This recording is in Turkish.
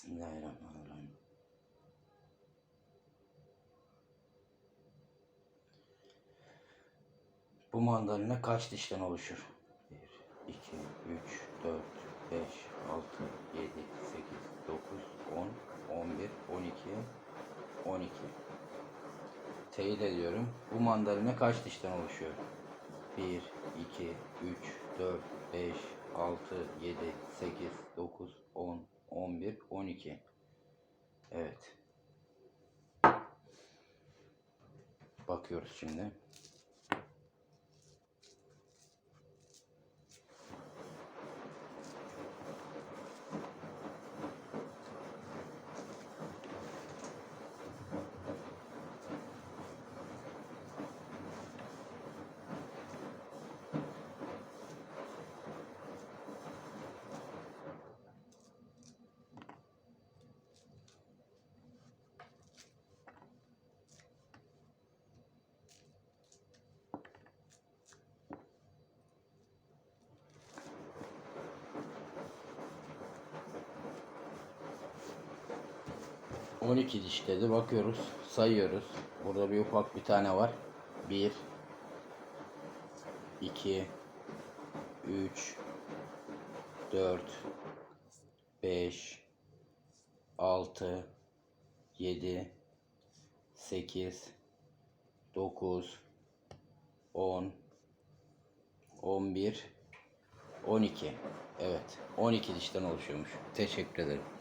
Bismillahirrahmanirrahim. Bu mandalina kaç dişten oluşur? 1, 2, 3, 4, 5, 6, 7, 8, 9, 10, 11, 12, 12. Teyit ediyorum. Bu mandalina kaç dişten oluşuyor? 1, 2, 3, 4, 5, 6, 7, 8, 9, 10, 11, 12. Evet. Bakıyoruz şimdi. On iki diş dedi. Bakıyoruz. Sayıyoruz. Burada bir ufak bir tane var. Bir. iki, Üç. Dört. Beş. Altı. Yedi. Sekiz. Dokuz. On. On bir. On iki. Evet. On iki dişten oluşuyormuş. Teşekkür ederim.